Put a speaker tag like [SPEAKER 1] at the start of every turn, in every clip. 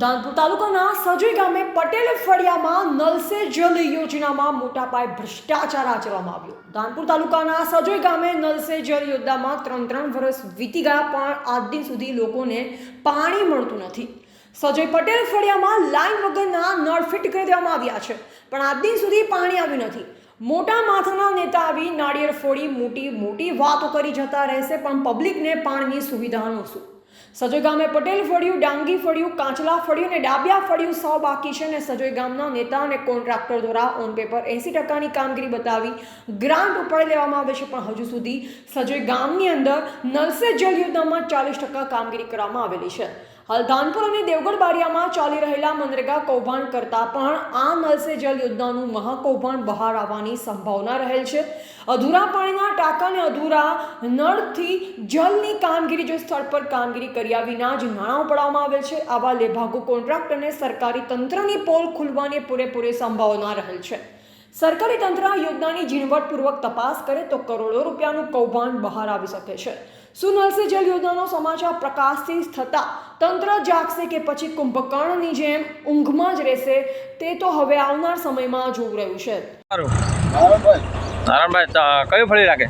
[SPEAKER 1] ધાનપુર તાલુકાના સજોઈ ગામે પટેલ ફળિયામાં નલ સે જલ યોજનામાં મોટા પાયે ભ્રષ્ટાચાર આચરવામાં આવ્યો. ધાનપુર તાલુકાના સજોઈ ગામે નલ સે જલ યોજનામાં ત્રણ ત્રણ વર્ષ વીતી ગયા પણ આજ દિન સુધી લોકોને પાણી મળતું નથી. સજય પટેલ ફળિયામાં લાઈન વગરના નળ ફિટ કરી દેવામાં આવ્યા છે, પણ આજ દિન સુધી પાણી આવ્યું નથી. મોટા માથાના નેતા આવી નાળિયેર ફોડી મોટી મોટી વાતો કરી જતા રહેશે, પણ પબ્લિકને પાણીની સુવિધાનું શું સજોઈ ગામે પટેલ ફળિયું, ડાંગી ફળિયું, કાંચલા ફળિયું અને ડાબિયા ફળિયું સૌ બાકી છે અને સજોઈ ગામના નેતા અને કોન્ટ્રાક્ટર દ્વારા ઓન પેપર એંસી ટકાની કામગીરી બતાવી ગ્રાન્ટ ઉપાડી લેવામાં આવે છે, પણ હજુ સુધી સજોઈ ગામની અંદર નલસે જળ યોજનામાં ચાલીસ ટકા કામગીરી કરવામાં આવેલી છે. હાલ ધાનપુર અને દેવગઢ બારિયામાં ચાલી રહેલા મનરેગા કૌભાંડ કરતાં પણ આ નલ સે જલ યોજનાનું મહાકૌભાંડ બહાર આવવાની સંભાવના રહેલ છે. અધૂરા પાણીના ટાંકાને અધૂરા નળથી જલની કામગીરી જો સ્થળ પર કામગીરી કર્યા વિના જ નાણાં પડાવવામાં આવે છે. આવા લેભાગુ કોન્ટ્રાક્ટરને સરકારી તંત્રની પોલ ખુલવાની પૂરેપૂરી સંભાવના રહેલ છે. સરકારી તંત્ર આ યોજનાની ઝીણવટપૂર્વક તપાસ કરે તો કરોડો રૂપિયાનું કૌભાંડ બહાર આવી શકે છે. સુનલસે નલ જલ યોજનાનો સમાચાર પ્રકાશથી થતાં તંત્ર જાગશે કે પછી કુંભકર્ણની જેમ ઊંઘમાં જ રહેશે તે તો હવે આવનાર સમયમાં જોવું રહ્યું છે.
[SPEAKER 2] નારાયણભાઈ.
[SPEAKER 3] કયું ફળી લાગે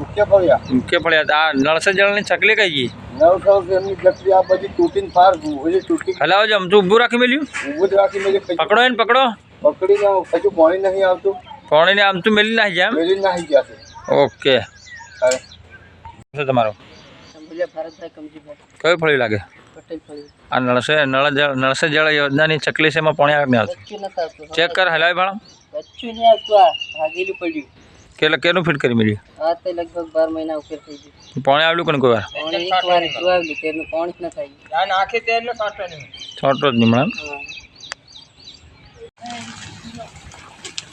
[SPEAKER 2] મુખ્ય ફળિયા.
[SPEAKER 3] મુખ્ય ફળિયા આ નળસે જળની ચકલી કઈ ગઈ?
[SPEAKER 2] નવ સૌ એમની જકરી આ બધી તૂટીને ફાર બધી તૂટી
[SPEAKER 3] હલાવો જો તું ઊભું રાખી મેલ્યું.
[SPEAKER 2] ઊભું જ રાખી મેલ્યું
[SPEAKER 3] પકડો એને પકડો.
[SPEAKER 2] પકડીને હજુ પાણી નહીં આવતું.
[SPEAKER 3] પાણીને આમ તો મેલી નાખી જાય
[SPEAKER 2] મેલી નાહી ગયા છે.
[SPEAKER 3] ઓકે.
[SPEAKER 2] અરે.
[SPEAKER 3] શું તમારું? કયું ફળી લાગે? આ નળસે નળ નળસે જળ યોજનાની ચકલી એમાં પાણી આવે આવતું. ચેક કર હલાવી ભાણા.
[SPEAKER 4] બચ્ચું નહીં આ ભાગેલું પડ્યું.
[SPEAKER 3] કે કેનું ફિટ કરી મેળ્યું?
[SPEAKER 4] આ તે લગભગ બાર મહિના ઉપર થઈ ગયું.
[SPEAKER 3] પાણી આવ્યું કોને કોઈ વાર?
[SPEAKER 4] પાણી એક વાર આવ્યું તેનું પાણી ન થાય
[SPEAKER 3] છોટો જ નહીં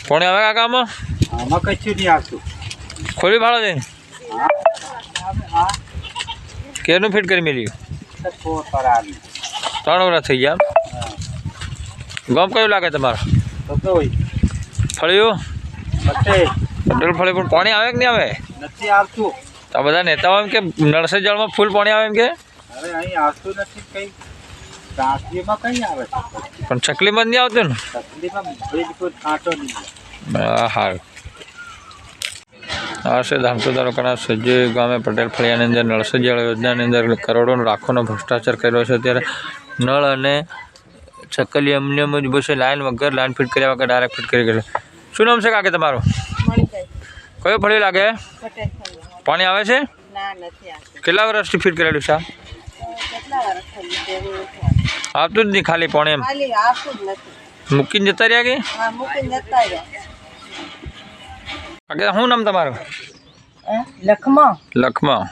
[SPEAKER 3] પાણી આવે કાકા આમાં
[SPEAKER 2] કશું નહીં આવતું.
[SPEAKER 3] ખોલી ભાડો જઈને કેનું ફિટ કરી મેલ્યું? ત્રણ વર્ષ થઈ ગયા ગમ કયું લાગે તમારે? ફળ્યું? પટેલ ફળી પણ પાણી આવે કે નહીં આવે?
[SPEAKER 2] નથી આવતું.
[SPEAKER 3] તો આ બધા નેતાઓ એમ કે નળસે જળમાં ફૂલ પાણી આવે એમ કે?
[SPEAKER 2] અરે અહીં આવતું નથી કઈ. આવે
[SPEAKER 3] પણ ચકલીમાં જ નહીં આવતું ને?
[SPEAKER 2] ચકલીમાં બિલકુલ કાંટો નહીં.
[SPEAKER 3] હા સારું આ છે ધામસુ તાલુકાના સજ્જી ગામે પટેલ ફળિયાની અંદર નળ જળ યોજનાની અંદર કરોડો લાખોનો ભ્રષ્ટાચાર કર્યો છે. ત્યારે નળ અને ચકલી અમને જ બસે લાઈન વગર લાઈન ફિટ કર્યા વગર ડાયરેક્ટ ફિટ કરી ગયેલો. શું નામ છે કાકે તમારું? કયો ફળી લાગે? પાણી આવે છે? કેટલા વર્ષથી ફિટ કરેલું છે આ?
[SPEAKER 4] કેટલા વર્ષ થઈ ગયા? એવું નથી આવતું.
[SPEAKER 3] આવતું જ નહીં ખાલી પાણી એમ. મૂકીને જતા રહ્યા કે? શું નામ તમારું?
[SPEAKER 4] લખમા
[SPEAKER 3] લખમાં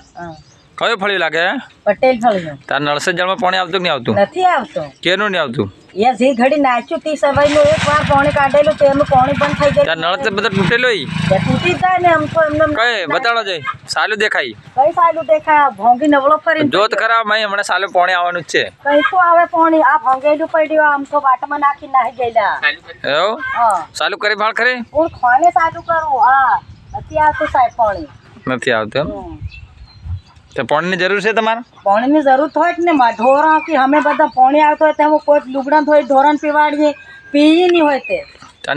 [SPEAKER 3] કયો ફળી લાગે?
[SPEAKER 4] પટેલ ફળીનું
[SPEAKER 3] તાર નળસે જળમાં પાણી આવતું કે નહીં આવતું?
[SPEAKER 4] નથી આવતું.
[SPEAKER 3] કેનું નહીં આવતું?
[SPEAKER 4] એ જે ઘડી નાચ્યું તે સવાઈનું એક વાર પાણી કાઢેલું તેનું પાણી બંધ થઈ
[SPEAKER 3] જાય નળ તો બધા તૂટેલો.
[SPEAKER 4] તૂટી જાય ને આમ તો એમને
[SPEAKER 3] કઈ? બતાડો જાય સાલું દેખાય.
[SPEAKER 4] કઈ સાલું દેખાય? ભોંગી નવળો ફરી
[SPEAKER 3] જોત ખરા મેં હમણાં સાલું પાણી આવવાનું જ છે.
[SPEAKER 4] કઈ તો આવે પાણી? આ ભોંગેલું પડ્યું આમ તો વાટમાં નાખી નાહી ગયેલા.
[SPEAKER 3] એવું? સાલું કરી ભાળ ખરી?
[SPEAKER 4] હું ખાને સાલું કરું? હા. નથી આવતું સાહેબ પાણી.
[SPEAKER 3] નથી આવતું એમ. તો પાણીની જરૂર છે તમારે?
[SPEAKER 4] પાણીની જરૂર હોય જ ને ઢોરણ કે અમે બધા પાણી આવતો હોય તેમાં કોઈ લુગડા થોડી ઢોરણ પીવાડીએ પીઈ નહીં હોય તે.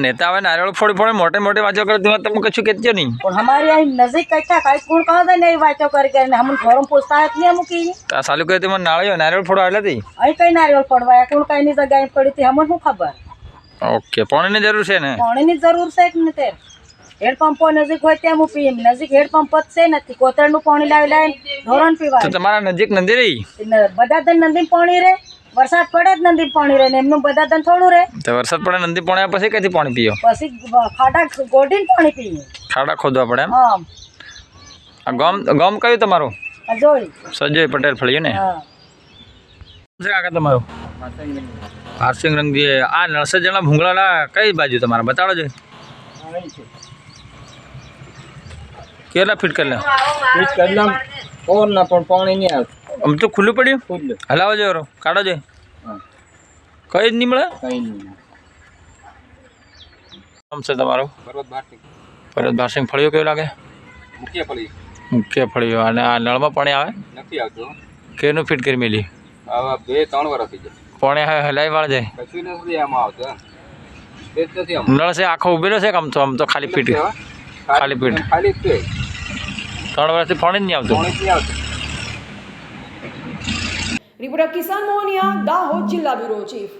[SPEAKER 3] નેતા આવે નારિયેળ ફોડી ફોડી મોટે મોટે વાંચો કરે તમે તમે કશું કહેજો નહીં.
[SPEAKER 4] પણ અમારી અહીં નજીક કઈ કઈ કોણ કહો તો નહીં વાંચો કરી કરીને હમ ઢોરણ પૂછતા હોય નહીં અમુક ઈ.
[SPEAKER 3] આ સાલું કહે તમે નાળિયો નારિયેળ ફોડવા એટલે હતી
[SPEAKER 4] અહીં કઈ નારિયેળ ફોડવાય? કોણ કઈની જગ્યાએ પડી હતી? અમને શું ખબર?
[SPEAKER 3] ઓકે પાણીની જરૂર છે ને?
[SPEAKER 4] પાણીની જરૂર છે કે નથી હેડપંપો નજીક હોય તેમ હું પીએમ નજીક હેડપંપ જ છે નથી. કોતરનું પાણી લાવી લાવી ધોરણ પીવા
[SPEAKER 3] તમારા નજીક નદી રહી?
[SPEAKER 4] બધા ધન નદી પાણી રહે. વરસાદ પડે જ નદી પાણી રહે ને એમનું બધા ધન થોડું રહે.
[SPEAKER 3] તો વરસાદ પડે નદી પાણી પછી કઈથી પાણી પીઓ?
[SPEAKER 4] પછી ખાડા ગોડીને પાણી પીએ.
[SPEAKER 3] ખાડા ખોદવા પડે એમ?
[SPEAKER 4] હા.
[SPEAKER 3] આ ગામ ગામ કયું તમારું?
[SPEAKER 4] જોઈ
[SPEAKER 3] સજય પટેલ ફળ્યું ને?
[SPEAKER 4] હા.
[SPEAKER 3] શું છે કાકા તમારું? હારસિંગ રંગજી આ નળસે જણા ભૂંગળાના કઈ બાજુ તમારા? બતાડો જોઈએ કેટલા ફીટ કરેલા
[SPEAKER 2] કલામ કોણ ના પણ પાણી નહીં આવતું
[SPEAKER 3] આમ તો ખુલ્લું પડ્યું
[SPEAKER 2] ખુલ્લું
[SPEAKER 3] હલાવો જો રો કાઢો જો
[SPEAKER 2] હા.
[SPEAKER 3] કઈ જ નહીં મળે
[SPEAKER 2] કઈ નહીં
[SPEAKER 3] આમ છે તમારું
[SPEAKER 2] પર્વત ભારતી
[SPEAKER 3] ભરત ભાસિંગ ફળિયો કેવું લાગે
[SPEAKER 2] મુખ્ય ફળી
[SPEAKER 3] મુખ્ય ફળિયો અને આ નળમાં પાણી આવે
[SPEAKER 2] નથી આવતું
[SPEAKER 3] કેનું ફિટ કરી મેલી
[SPEAKER 2] આવા બે ત્રણ વર્ષ થઈ જાય
[SPEAKER 3] પોણે હલાઈ વાળ જાય
[SPEAKER 2] કશું નથી એમાં આવતું એમ તે જ નથી આમ
[SPEAKER 3] નળ છે આખો ઉભેલો છે કે આમ તો આમ તો ખાલી પીટ ખાલી પીટ.
[SPEAKER 2] ખાલી જ છે
[SPEAKER 3] ત્રણ વર્ષથી પાણી જ નહીં આવતું.
[SPEAKER 2] પાણી જ નહીં આવતું.
[SPEAKER 1] રિપોર્ટર કિસાન મોહનિયા દાહોદ જિલ્લા બ્યુરો ચીફ.